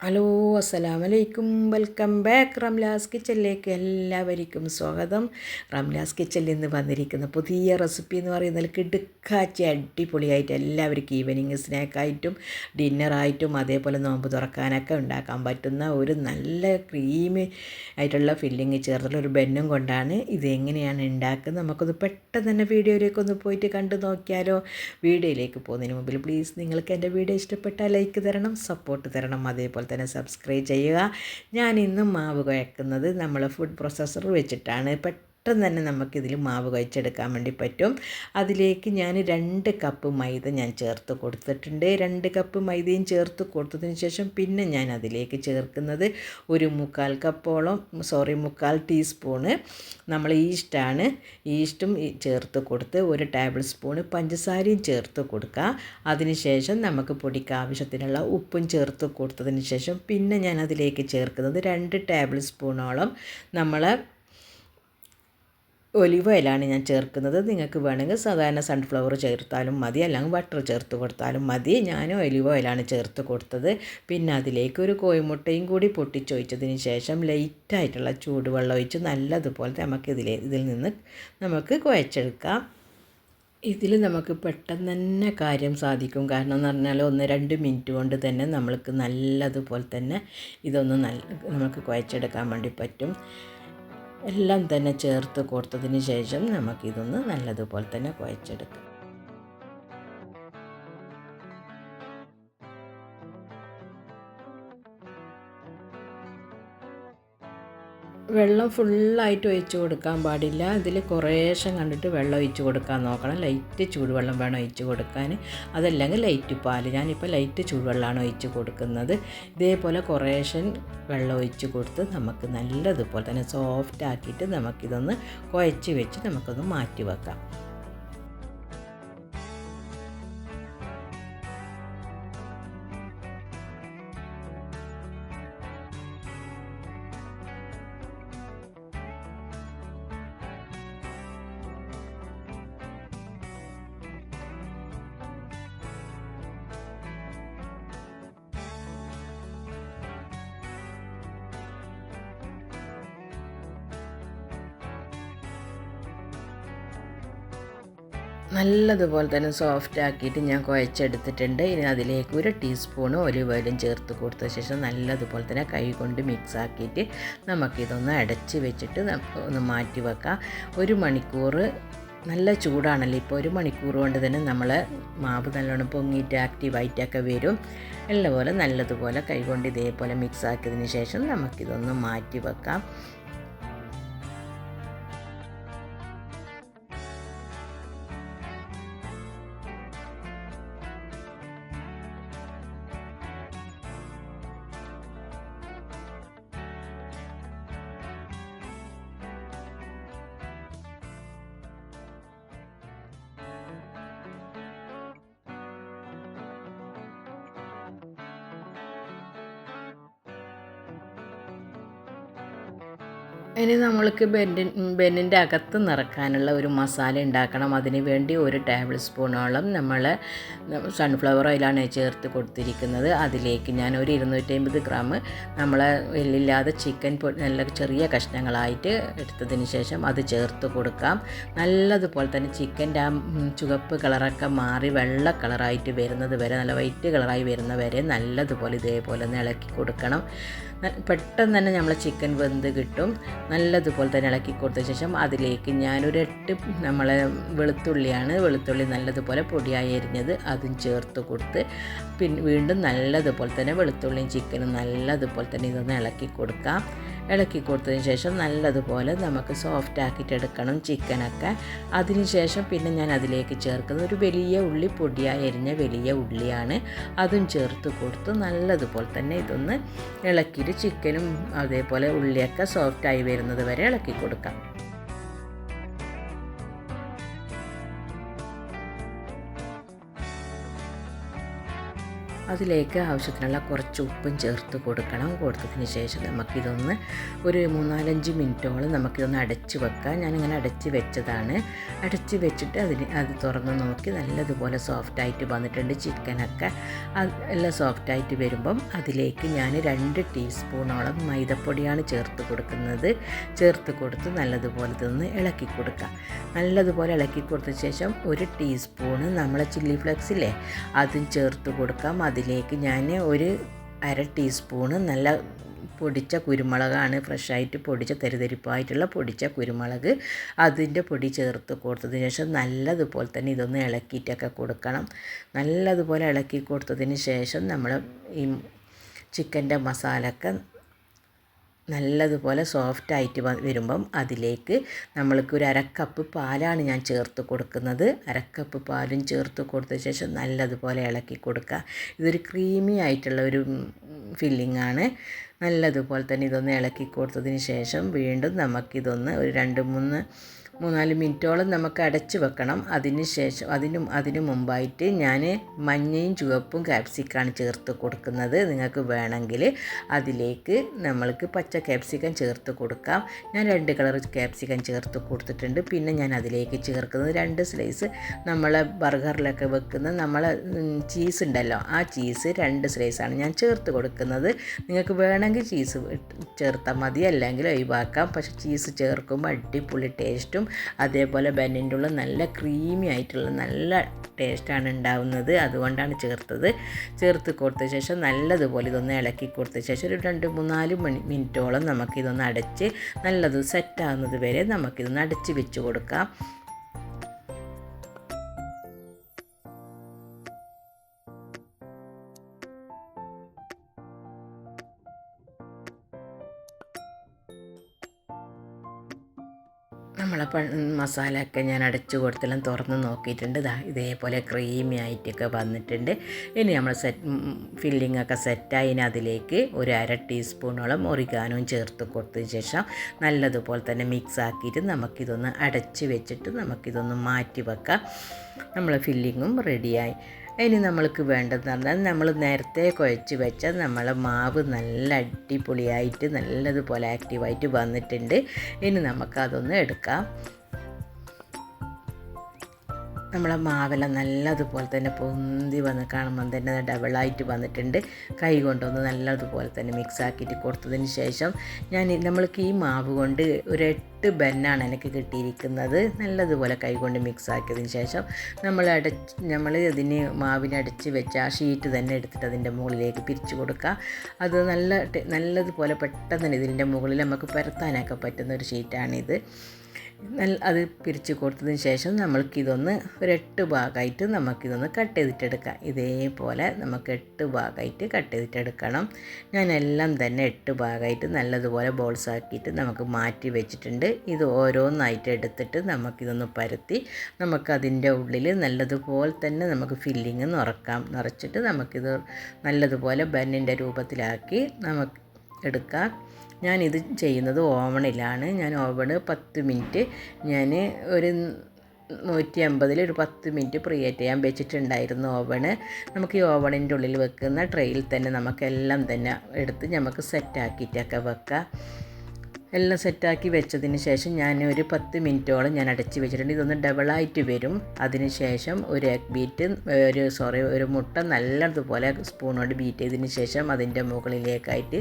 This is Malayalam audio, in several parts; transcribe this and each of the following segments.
ഹലോ അസ്സലാമു വലൈക്കും വെൽക്കം ബാക്ക് റംലാസ് കിച്ചനിലേക്ക് എല്ലാവർക്കും സ്വാഗതം. റംലാസ് കിച്ചനിൽ നിന്ന് വന്നിരിക്കുന്ന പുതിയ റെസിപ്പി എന്ന് പറയുന്നത് കിടുക്കാച്ചി അടിപൊളിയായിട്ട് എല്ലാവർക്കും ഈവനിങ് സ്നാക്കായിട്ടും ഡിന്നറായിട്ടും അതേപോലെ നോമ്പ് തുറക്കാനൊക്കെ ഉണ്ടാക്കാൻ പറ്റുന്ന ഒരു നല്ല ക്രീമി ആയിട്ടുള്ള ഫില്ലിങ് ചേർത്തുള്ള ഒരു ബെന്നും കൊണ്ടാണ് ഇത് എങ്ങനെയാണ് ഉണ്ടാക്കുന്നത്. നമുക്കൊന്ന് പെട്ടെന്ന് തന്നെ വീഡിയോയിലേക്ക് ഒന്ന് പോയിട്ട് കണ്ടു നോക്കിയാലോ. വീഡിയോയിലേക്ക് പോകുന്നതിന് മുമ്പിൽ പ്ലീസ് നിങ്ങൾക്ക് എന്റെ വീഡിയോ ഇഷ്ടപ്പെട്ടാൽ ലൈക്ക് തരണം സപ്പോർട്ട് തരണം അതേപോലെ തന്നെ സബ്സ്ക്രൈബ് ചെയ്യുക. ഞാൻ ഇന്നും മാവ് കുഴക്കുന്നത് നമ്മൾ ഫുഡ് പ്രോസസ്സർ വെച്ചിട്ടാണ്. പെട്ടെന്ന് തന്നെ നമുക്കിതിൽ മാവ് കഴിച്ചെടുക്കാൻ വേണ്ടി പറ്റും. അതിലേക്ക് ഞാൻ രണ്ട് കപ്പ് മൈദ ഞാൻ ചേർത്ത് കൊടുത്തിട്ടുണ്ട്. രണ്ട് കപ്പ് മൈദയും ചേർത്ത് കൊടുത്തതിന് ശേഷം പിന്നെ ഞാൻ അതിലേക്ക് ചേർക്കുന്നത് ഒരു മുക്കാൽ കപ്പോളം സോറി മുക്കാൽ ടീസ്പൂണ് നമ്മൾ ഈസ്റ്റാണ്. ഈസ്റ്റും ചേർത്ത് കൊടുത്ത് ഒരു ടേബിൾ സ്പൂണ് പഞ്ചസാരയും ചേർത്ത് കൊടുക്കുക. അതിനുശേഷം നമുക്ക് പൊടിക്ക് ആവശ്യത്തിനുള്ള ഉപ്പും ചേർത്ത് കൊടുത്തതിന് ശേഷം പിന്നെ ഞാൻ അതിലേക്ക് ചേർക്കുന്നത് രണ്ട് ടേബിൾ സ്പൂണോളം നമ്മൾ ഒലിവ് ഓയിലാണ് ഞാൻ ചേർക്കുന്നത്. നിങ്ങൾക്ക് വേണമെങ്കിൽ സാധാരണ സൺഫ്ലവർ ചേർത്താലും മതി. അല്ലെങ്കിൽ ബട്ടർ ചേർത്ത് കൊടുത്താലും മതി. ഞാൻ ഒലിവ് ഓയിലാണ് ചേർത്ത് കൊടുത്തത്. പിന്നെ അതിലേക്ക് ഒരു കോഴിമുട്ടയും കൂടി പൊട്ടിച്ചൊഴിച്ചതിന് ശേഷം ലൈറ്റായിട്ടുള്ള ചൂടുവെള്ളം ഒഴിച്ച് നല്ലതുപോലെ നമുക്ക് ഇതിലെ ഇതിൽ നിന്ന് നമുക്ക് കുഴച്ചെടുക്കാം. ഇതിൽ നമുക്ക് പെട്ടെന്ന് തന്നെ കാര്യം സാധിക്കും. കാരണം എന്ന് പറഞ്ഞാൽ ഒന്ന് രണ്ട് മിനിറ്റ് കൊണ്ട് തന്നെ നമ്മൾക്ക് നല്ലതുപോലെ തന്നെ ഇതൊന്ന് നല്ല നമുക്ക് കുഴച്ചെടുക്കാൻ വേണ്ടി പറ്റും. എല്ലാം തന്നെ ചേർത്ത് കൊടുത്തതിന് ശേഷം നമുക്കിതൊന്ന് നല്ലതുപോലെ തന്നെ കുഴച്ചെടുക്കാം. വെള്ളം ഫുള്ളായിട്ട് ഒഴിച്ച് കൊടുക്കാൻ പാടില്ല. ഇതിൽ കുറേശ്ശം കണ്ടിട്ട് വെള്ളം ഒഴിച്ച് കൊടുക്കാൻ നോക്കണം. ലൈറ്റ് ചൂടുവെള്ളം വേണം ഒഴിച്ച് കൊടുക്കാൻ. അതല്ലെങ്കിൽ ലൈറ്റ് പാൽ ഞാനിപ്പോൾ ലൈറ്റ് ചൂടുവെള്ളമാണ് ഒഴിച്ച് കൊടുക്കുന്നത്. ഇതേപോലെ കുറേശ്ശം വെള്ളം ഒഴിച്ച് കൊടുത്ത് നമുക്ക് നല്ലതുപോലെ തന്നെ സോഫ്റ്റ് ആക്കിയിട്ട് നമുക്കിതൊന്ന് കുഴച്ച് വെച്ച് നമുക്കൊന്ന് മാറ്റി വെക്കാം. നല്ലതുപോലെ തന്നെ സോഫ്റ്റ് ആക്കിയിട്ട് ഞാൻ കുഴച്ചെടുത്തിട്ടുണ്ട്. ഇനി അതിലേക്ക് ഒരു ടീസ്പൂണ് ഒലിവ് ഓയിലും ചേർത്ത് കൊടുത്ത ശേഷം നല്ലതുപോലെ തന്നെ കൈ കൊണ്ട് മിക്സ് ആക്കിയിട്ട് നമുക്കിതൊന്ന് അടച്ച് വെച്ചിട്ട് ഒന്ന് മാറ്റി വെക്കാം. ഒരു മണിക്കൂർ നല്ല ചൂടാണല്ലോ. ഇപ്പോൾ ഒരു മണിക്കൂർ കൊണ്ട് തന്നെ നമ്മൾ മാവ് നല്ലോണം പൊങ്ങിയിട്ട് ആക്റ്റീവായിട്ടൊക്കെ വരും. ഉള്ള പോലെ നല്ലതുപോലെ കൈകൊണ്ട് ഇതേപോലെ മിക്സ് ആക്കിയതിന് ശേഷം നമുക്കിതൊന്ന് മാറ്റി വെക്കാം. ഇനി നമ്മൾക്ക് ബെന്നിൻ ബെന്നിന്റെ അകത്ത് നിറക്കാനുള്ള ഒരു മസാല ഉണ്ടാക്കണം. അതിന് വേണ്ടി ഒരു ടേബിൾ സ്പൂണോളം നമ്മൾ സൺഫ്ലവർ ഓയിലാണ് ചേർത്ത് കൊടുത്തിരിക്കുന്നത്. അതിലേക്ക് ഞാൻ ഒരു ഇരുന്നൂറ്റമ്പത് ഗ്രാം നമ്മൾ എല്ലില്ലാതെ ചിക്കൻ നല്ല ചെറിയ കഷ്ണങ്ങളായിട്ട് എടുത്തതിന് ശേഷം അത് ചേർത്ത് കൊടുക്കാം. നല്ലതുപോലെ തന്നെ ചിക്കന്റെ ആ ചുവപ്പ് കളറൊക്കെ മാറി വെള്ള കളറായിട്ട് വരുന്നത് വരെ നല്ല വൈറ്റ് കളറായി വരുന്ന വരെ നല്ലതുപോലെ ഇതേപോലെ ഒന്ന് ഇളക്കി കൊടുക്കണം. പെട്ടെന്ന് തന്നെ നമ്മൾ ചിക്കൻ വെന്ത് കിട്ടും. നല്ലതുപോലെ തന്നെ ഇളക്കി കൊടുത്ത ശേഷം അതിലേക്ക് ഞാനൊരു എട്ട് നമ്മളെ വെളുത്തുള്ളിയാണ്. വെളുത്തുള്ളി നല്ലതുപോലെ പൊടിയായി എരിഞ്ഞത് അതും ചേർത്ത് കൊടുത്ത് പിന്നെ വീണ്ടും നല്ലതുപോലെ തന്നെ വെളുത്തുള്ളിയും ചിക്കനും നല്ലതുപോലെ തന്നെ ഇതൊന്ന് ഇളക്കി കൊടുക്കാം. ഇളക്കി കൊടുത്തതിന് ശേഷം നല്ലതുപോലെ നമുക്ക് സോഫ്റ്റ് ആക്കിയിട്ടെടുക്കണം ചിക്കനൊക്കെ. അതിനുശേഷം പിന്നെ ഞാൻ അതിലേക്ക് ചേർക്കുന്നത് ഒരു വലിയ ഉള്ളി പൊടിയായി എരിഞ്ഞ വലിയ ഉള്ളിയാണ്. അതും ചേർത്ത് കൊടുത്ത് നല്ലതുപോലെ തന്നെ ഇതൊന്ന് ഇളക്കിയിട്ട് ചിക്കനും അതേപോലെ ഉള്ളിയൊക്കെ സോഫ്റ്റായി വരുന്നത് വരെ ഇളക്കി കൊടുക്കാം. അതിലേക്ക് ആവശ്യത്തിനുള്ള കുറച്ച് ഉപ്പും ചേർത്ത് കൊടുക്കണം. കൊടുത്തതിന് ശേഷം നമുക്കിതൊന്ന് ഒരു മൂന്നാലഞ്ച് മിനിറ്റോളം നമുക്കിതൊന്ന് അടച്ച് വെക്കാം. ഞാനിങ്ങനെ അടച്ച് വെച്ചതാണ്. അടച്ച് വെച്ചിട്ട് അതിന് അത് തുറന്ന് നോക്കി നല്ലതുപോലെ സോഫ്റ്റായിട്ട് വന്നിട്ടുണ്ട് ചിക്കനൊക്കെ. എല്ലാം സോഫ്റ്റായിട്ട് വരുമ്പം അതിലേക്ക് ഞാൻ രണ്ട് ടീസ്പൂണോളം മൈദപ്പൊടിയാണ് ചേർത്ത് കൊടുക്കുന്നത്. ചേർത്ത് കൊടുത്ത് നല്ലതുപോലെ ഇതൊന്ന് ഇളക്കി കൊടുക്കുക നല്ലതുപോലെ ഇളക്കി കൊടുത്ത ശേഷം ഒരു ടീസ്പൂണ് നമ്മളെ ചില്ലി ഫ്ലെക്സ് ഇല്ലേ അതും ചേർത്ത് കൊടുക്കാം. അതിലേക്ക് ഞാൻ ഒരു അര ടീസ്പൂണ് നല്ല പൊടിച്ച കുരുമുളകാണ് ഫ്രഷായിട്ട് പൊടിച്ച തരിതരിപ്പായിട്ടുള്ള പൊടിച്ച കുരുമുളക് അതിന്റെ പൊടി ചേർത്ത് കൊടുത്തതിന് ശേഷം നല്ലതുപോലെ തന്നെ ഇതൊന്ന് ഇളക്കിയിട്ടൊക്കെ കൊടുക്കണം. നല്ലതുപോലെ ഇളക്കി കൊടുത്തതിന് ശേഷം നമ്മൾ ഈ ചിക്കന്റെ മസാലയൊക്കെ നല്ലതുപോലെ സോഫ്റ്റായിട്ട് വരുമ്പം അതിലേക്ക് നമ്മൾക്ക് ഒരു അരക്കപ്പ് പാലാണ് ഞാൻ ചേർത്ത് കൊടുക്കുന്നത്. അരക്കപ്പ് പാലും ചേർത്ത് കൊടുത്ത ശേഷം നല്ലതുപോലെ ഇളക്കി കൊടുക്കുക. ഇതൊരു ക്രീമി ആയിട്ടുള്ള ഒരു ഫില്ലിംഗ് ആണ്. നല്ലതുപോലെ തന്നെ ഇതൊന്ന് ഇളക്കി കൊടുത്തതിന് ശേഷം വീണ്ടും നമുക്കിതൊന്ന് ഒരു രണ്ട് മൂന്ന് മൂന്നാൽ മിനിറ്റോളം നമുക്ക് അടച്ച് വെക്കണം. അതിന് ശേഷം അതിനും അതിനു മുമ്പായിട്ട് ഞാൻ മഞ്ഞയും ചുവപ്പും ക്യാപ്സിക്കാണ് ചേർത്ത് കൊടുക്കുന്നത്. നിങ്ങൾക്ക് വേണമെങ്കിൽ അതിലേക്ക് നമ്മൾക്ക് പച്ച ക്യാപ്സിക്കം ചേർത്ത് കൊടുക്കാം. ഞാൻ രണ്ട് കളർ ക്യാപ്സിക്കം ചേർത്ത് കൊടുത്തിട്ടുണ്ട്. പിന്നെ ഞാൻ അതിലേക്ക് ചേർക്കുന്നത് രണ്ട് സ്ലൈസ് നമ്മളെ ബർഗറിലൊക്കെ വെക്കുന്ന നമ്മളെ ചീസ് ഉണ്ടല്ലോ. ആ ചീസ് രണ്ട് സ്ലൈസാണ് ഞാൻ ചേർത്ത് കൊടുക്കുന്നത്. നിങ്ങൾക്ക് വേണമെങ്കിൽ ചീസ് ചേർത്താൽ മതി. അല്ലെങ്കിൽ ഒഴിവാക്കാം. പക്ഷേ ചീസ് ചേർക്കുമ്പോൾ അടിപൊളി ടേസ്റ്റും അതേപോലെ ബന്നിന്റെ ഉള്ള നല്ല ക്രീമി ആയിട്ടുള്ള നല്ല ടേസ്റ്റാണ് ഉണ്ടാവുന്നത്. അതുകൊണ്ടാണ് ചേർത്തത്. ചേർത്ത് കൊടുത്ത ശേഷം നല്ലതുപോലെ ഇതൊന്ന് ഇളക്കി കൊടുത്ത ശേഷം ഒരു രണ്ട് മൂന്നാൽ മണി മിനിറ്റോളം നമുക്കിതൊന്ന് അടച്ച് നല്ലത് സെറ്റാകുന്നത് വരെ നമുക്കിതൊന്ന് അടച്ച് വെച്ച് കൊടുക്കാം. നമ്മളെ മസാലയൊക്കെ ഞാൻ അടച്ചു കൊടുത്തെല്ലാം തുറന്ന് നോക്കിയിട്ടുണ്ട്. ഇതാ ഇതേപോലെ ക്രീമി ആയിട്ടൊക്കെ വന്നിട്ടുണ്ട്. ഇനി നമ്മൾ സെറ്റ് ഫില്ലിംഗ് ഒക്കെ സെറ്റായി ഇനി അതിലേക്ക് ഒരു അര ടീസ്പൂണോളം ഒറിഗാനവും ചേർത്ത് കൊടുത്തതിന് ശേഷം നല്ലതുപോലെ തന്നെ മിക്സ് ആക്കിയിട്ട് നമുക്കിതൊന്ന് അടച്ച് വെച്ചിട്ട് നമുക്കിതൊന്ന് മാറ്റി വെക്കാം. നമ്മളെ ഫില്ലിങ്ങും റെഡിയായി ഇനി നമ്മൾക്ക് വേണ്ടതെന്ന് പറഞ്ഞാൽ നമ്മൾ നേരത്തെ കുഴച്ച് വെച്ച നമ്മളെ മാവ് നല്ല അടിപൊളിയായിട്ട് നല്ലതുപോലെ ആക്റ്റീവായിട്ട് വന്നിട്ടുണ്ട്. ഇനി നമുക്കതൊന്ന് എടുക്കാം. നമ്മളെ മാവെല്ലാം നല്ലതുപോലെ തന്നെ പൊന്തി വന്ന് കാണുമ്പം തന്നെ ഡബിളായിട്ട് വന്നിട്ടുണ്ട്. കൈ കൊണ്ടൊന്ന് നല്ലതുപോലെ തന്നെ മിക്സ് ആക്കിയിട്ട് കൊടുത്തതിന് ശേഷം ഞാൻ നമ്മൾക്ക് ഈ മാവ് കൊണ്ട് ഒരു എട്ട് ബെന്നാണ് എനിക്ക് കിട്ടിയിരിക്കുന്നത്. നല്ലതുപോലെ കൈ കൊണ്ട് മിക്സ് ആക്കിയതിന് ശേഷം നമ്മൾ അടച്ച് നമ്മൾ അതിന് മാവിനടച്ച് വെച്ച് ആ ഷീറ്റ് തന്നെ എടുത്തിട്ട് അതിന്റെ മുകളിലേക്ക് പിരിച്ചു കൊടുക്കുക. അത് നല്ല നല്ലതുപോലെ പെട്ടെന്ന് ഇതിന്റെ മുകളിൽ നമുക്ക് പരത്താനൊക്കെ പറ്റുന്ന ഒരു ഷീറ്റാണിത് അത് പിരിച്ചു കൊടുത്തതിന് ശേഷം നമ്മൾക്കിതൊന്ന് ഒരു എട്ട് ഭാഗമായിട്ട് നമുക്കിതൊന്ന് കട്ട് ചെയ്തിട്ടെടുക്കാം. ഇതേപോലെ നമുക്ക് എട്ട് ഭാഗമായിട്ട് കട്ട് ചെയ്തിട്ടെടുക്കണം. ഞാനെല്ലാം തന്നെ എട്ട് ഭാഗമായിട്ട് നല്ലതുപോലെ ബോൾസ് ആക്കിയിട്ട് നമുക്ക് മാറ്റി വെച്ചിട്ടുണ്ട്. ഇത് ഓരോന്നായിട്ട് എടുത്തിട്ട് നമുക്കിതൊന്ന് പരത്തി നമുക്കതിന്റെ ഉള്ളിൽ നല്ലതുപോലെ തന്നെ നമുക്ക് ഫില്ലിങ് നിറക്കാം നിറച്ചിട്ട് നമുക്കിത് നല്ലതുപോലെ ബന്നിന്റെ രൂപത്തിലാക്കി നമുക്ക് എടുക്കാം. ഞാനിത് ചെയ്യുന്നത് ഓവണിലാണ്. ഞാൻ ഓവണ് പത്ത് മിനിറ്റ്. ഞാൻ ഒരു നൂറ്റി അമ്പതിൽ ഒരു പത്ത് മിനിറ്റ് പ്രിയേറ്റ് ചെയ്യാൻ വെച്ചിട്ടുണ്ടായിരുന്നു ഓവണ്. നമുക്ക് ഈ ഓവണിന്റെ ഉള്ളിൽ വെക്കുന്ന ട്രെയിൽ തന്നെ നമുക്കെല്ലാം തന്നെ എടുത്ത് നമുക്ക് സെറ്റാക്കിയിട്ടൊക്കെ വെക്കാം. എല്ലാം സെറ്റാക്കി വെച്ചതിന് ശേഷം ഞാൻ ഒരു പത്ത് മിനിറ്റോളം ഞാൻ അടച്ച് വെച്ചിട്ടുണ്ട്. ഇതൊന്ന് ഡബിളായിട്ട് വരും. അതിന് ശേഷം ഒരു എഗ് ബീറ്റ് ഒരു സോറി ഒരു മുട്ട നല്ലതുപോലെ സ്പൂൺ കൊണ്ട് ബീറ്റ് ചെയ്തതിന് ശേഷം അതിന്റെ മുകളിലേക്കായിട്ട്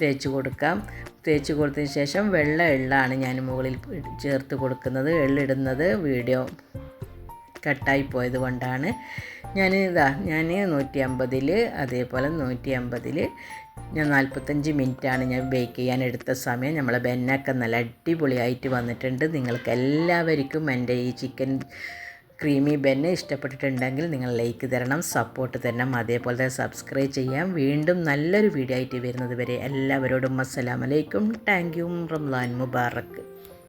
തേച്ച് കൊടുക്കാം. തേച്ച് കൊടുത്തതിന് ശേഷം വെള്ള എള്ളാണ് ഞാൻ മുകളിൽ ചേർത്ത് കൊടുക്കുന്നത്. എള്ളിടുന്നത് വീഡിയോ കട്ടായി പോയത് കൊണ്ടാണ്. ഞാൻ ഇതാ ഞാൻ നൂറ്റി അമ്പതിൽ അതേപോലെ നൂറ്റി അമ്പതിൽ ഞാൻ നാൽപ്പത്തഞ്ച് മിനിറ്റാണ് ഞാൻ ബേക്ക് ചെയ്യാൻ എടുത്ത സമയം. നമ്മളെ ബെന്നൊക്കെ നല്ല അടിപൊളിയായിട്ട് വന്നിട്ടുണ്ട്. നിങ്ങൾക്ക് എല്ലാവർക്കും എന്റെ ഈ ചിക്കൻ ക്രീമി ബെന്ന് ഇഷ്ടപ്പെട്ടിട്ടുണ്ടെങ്കിൽ നിങ്ങൾ ലൈക്ക് തരണം സപ്പോർട്ട് തരണം അതേപോലെ തന്നെ സബ്സ്ക്രൈബ് ചെയ്യാം. വീണ്ടും നല്ലൊരു വീഡിയോ ആയിട്ട് വരുന്നത് വരെ എല്ലാവരോടും അസ്സലാമലൈക്കും താങ്ക് യു റംലാൻ മുബാറക്ക്